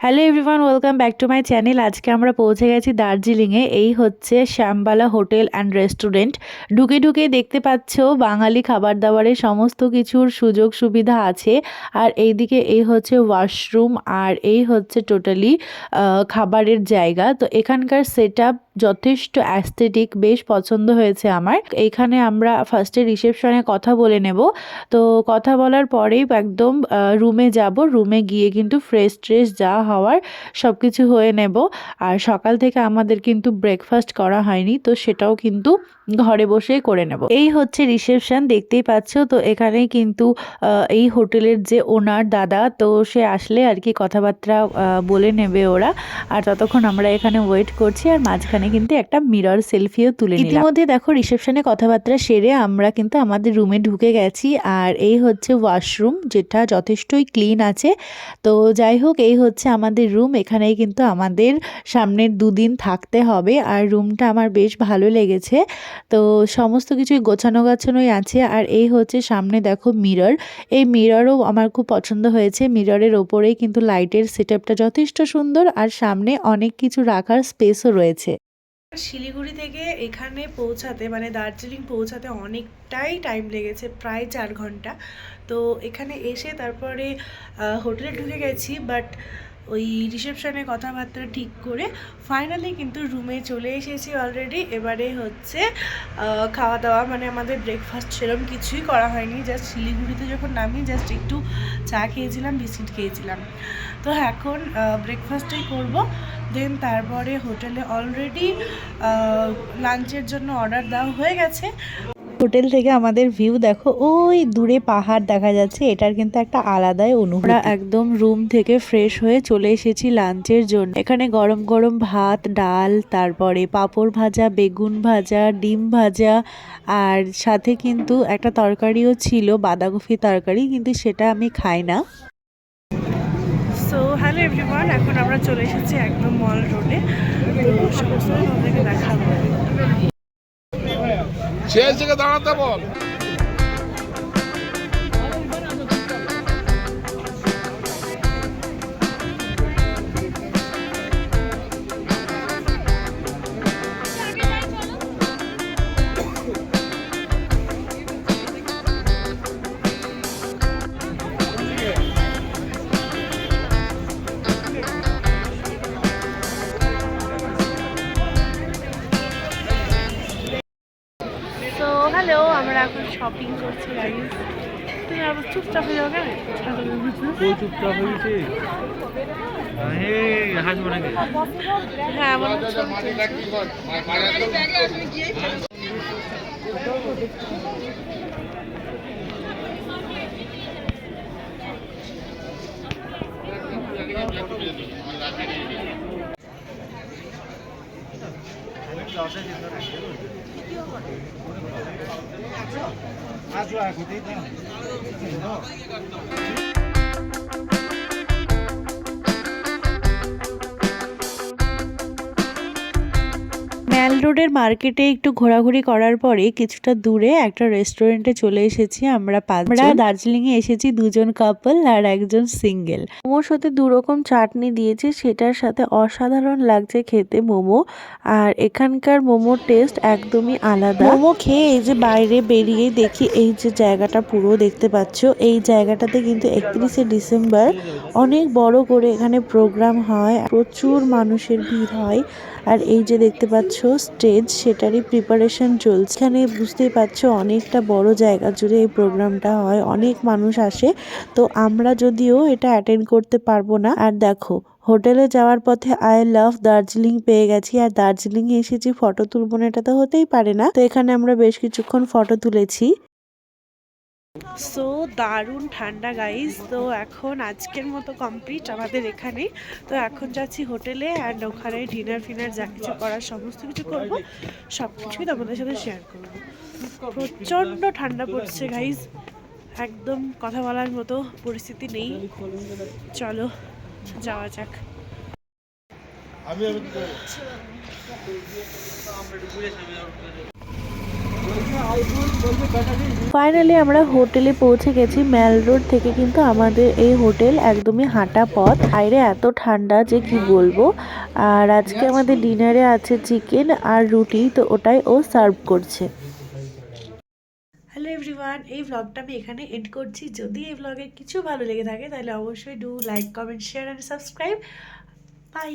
Hello everyone welcome back to my channel আজকে আমরা পৌঁছে গেছি দার্জিলিংয়ে। এই হচ্ছে শ্যামবালা হোটেল অ্যান্ড রেস্টুরেন্ট ঢুকে ঢুকে দেখতে পাচ্ছ বাঙালি খাবার দাবারের সমস্ত কিছুর সুযোগ সুবিধা আছে। আর এইদিকে এই হচ্ছে ওয়াশরুম আর এই হচ্ছে টোটালি খাবারের জায়গা। তো এখানকার সেট যথেষ্ট অ্যাস্থেটিক বেশ পছন্দ হয়েছে আমার। এখানে আমরা ফার্স্টে রিসেপশনে কথা বলে নেব। তো কথা বলার পরেই একদম রুমে যাব। রুমে গিয়ে কিন্তু ফ্রেশ ট্রেশ যা হওয়ার সব কিছু হয়ে নেব। আর সকাল থেকে আমাদের কিন্তু ব্রেকফাস্ট করা হয়নি, তো সেটাও কিন্তু ঘরে বসেই করে নেব। এই হচ্ছে রিসেপশন দেখতেই পাচ্ছ। তো এখানে কিন্তু এই হোটেলের যে ওনার দাদা, তো সে আসলে আর কি কথাবার্তা বলে নেবে ওরা। আর ততক্ষণ আমরা এখানে ওয়েট করছি। আর মাঝখানে কিন্তু একটা মিরর সেলফিও তুলে নিলাম। ইতিমধ্যে দেখো রিসেপশনে কথাবার্তা সেরে আমরা কিন্তু আমাদের রুমে ঢুকে গেছি। আর এই হচ্ছে ওয়াশরুম যেটা যথেষ্টই ক্লিন আছে। তো যাই হোক, এই হচ্ছে আমাদের রুম এখানেই কিন্তু আমাদের সামনের দুদিন থাকতে হবে। আর রুমটা আমার বেশ ভালো লেগেছে। তো সমস্ত কিছুই গোছানো গাছানোই আছে। আর এই হচ্ছে সামনে দেখো মিরর এই মিররও আমার খুব পছন্দ হয়েছে। মিররের ওপরেই কিন্তু লাইটের সেটআপটা যথেষ্ট সুন্দর। আর সামনে অনেক কিছু রাখার স্পেসও রয়েছে। শিলিগুড়ি থেকে এখানে পৌঁছাতে মানে দার্জিলিং পৌঁছাতে অনেকটাই টাইম লেগেছে, প্রায় চার ঘণ্টা। তো এখানে এসে তারপরে হোটেলে ঢুকে গেছি বাট ওই রিসেপশনে কথাবার্তা ঠিক করে ফাইনালি কিন্তু রুমে চলে এসেছি অলরেডি এবারে হচ্ছে খাওয়া দাওয়া মানে আমাদের ব্রেকফাস্ট সেরকম কিছুই করা হয়নি। জাস্ট শিলিগুড়িতে যখন নামি জাস্ট একটু চা খেয়েছিলাম, বিস্কিট খেয়েছিলাম। তো এখন ব্রেকফাস্টই করব। দেন তারপরে হোটেলে অলরেডি লাঞ্চের জন্য অর্ডার দেওয়া হয়ে গেছে। হোটেল থেকে আমাদের ভিউ দেখো ওই দূরে পাহাড় দেখা যাচ্ছে এটার কিন্তু একটা আলাদাই অনুভূতি। একদম রুম থেকে ফ্রেশ হয়ে চলে এসেছি লাঞ্চের জন্য। এখানে গরম গরম ভাত ডাল তারপরে পাঁপড় ভাজা বেগুন ভাজা ডিম ভাজা আর সাথে কিন্তু একটা তরকারিও ছিল বাঁধাকপি তরকারি কিন্তু সেটা আমি খাই না। সো হ্যালো এভরিওয়ান এখন আমরা চলে এসেছি একদম মল রোডে তো সমস্ত দেখাবো। শেষ জায়গায় দাঁড়াতে বল। শপিং করছি গাইজ তুমি আবার চুপচাপ হয়ে ও চুপচাপ হয়েছে হে হ্যাঁ আমার হচ্ছে আমি রোডের মার্কেটে একটু ঘোরাঘুরি করার পরে কিছুটা দূরে একটা রেস্টুরেন্টে চলে এসেছি আমরা আমরা দার্জিলিং এ এসেছি দুজন কাপল আর একজন সিঙ্গেল মোমোর সাথে দু রকম চাটনি দিয়েছে সেটার সাথে অসাধারণ লাগছে খেতে মোমো। আর এখানকার মোমোর টেস্ট একদমই আলাদা। মোমো খেয়ে এই যে বাইরে বেরিয়ে দেখি এই যে জায়গাটা পুরো দেখতে পাচ্ছ। এই জায়গাটাতে কিন্তু একত্রিশে ডিসেম্বর অনেক বড় করে এখানে প্রোগ্রাম হয় প্রচুর মানুষের ভিড় হয়। আর এই যে দেখতে পাচ্ছ স্টেজ সেটারই প্রিপারেশন চলছে। এখানে বুঝতেই পারছ, অনেকটা বড় জায়গা জুড়ে এই প্রোগ্রামটা হয়, অনেক মানুষ আসে। তো আমরা যদিও এটা অ্যাটেন্ড করতে পারব না, আর দেখো, হোটেলে যাওয়ার পথে আই লাভ দার্জিলিং পেয়ে গেছি, আর দার্জিলিং এসেছি ফটো তুলবো না, এটা তো হতেই পারে না। তো এখানে আমরা বেশ কিছুক্ষণ ফটো তুলেছি। সো দারুণ ঠান্ডা গাইজ তো এখন আজকের মতো কমপ্লিট আমাদের এখানে। তো এখন যাচ্ছি হোটেলে অ্যান্ড ওখানে ডিনার ফিনার যা কিছু করার সমস্ত কিছু করব। সব কিছুই তোমাদের সাথে শেয়ার করব। প্রচণ্ড ঠান্ডা পড়ছে গাইজ একদম কথা বলার মতো পরিস্থিতি নেই। চলো, যাওয়া যাক। আমি আমি কি করব? আইফোন ফাইনালি আমরা হোটেলে পৌঁছে গেছি ম্যাল রোড থেকে কিন্তু আমাদের এই হোটেল একদমই হাঁটা পথ। বাইরে এত ঠান্ডা যে কি বলব? আর আজকে আমাদের ডিনারে আছে চিকেন আর রুটি, তো ওটাই ও সার্ভ করছে। হ্যালো এভরিওয়ান এই ব্লগটা আমি এখানে এড করছি। যদি এই ব্লগে কিছু ভালো লেগে থাকে, তাহলে অবশ্যই do like comment share and subscribe bye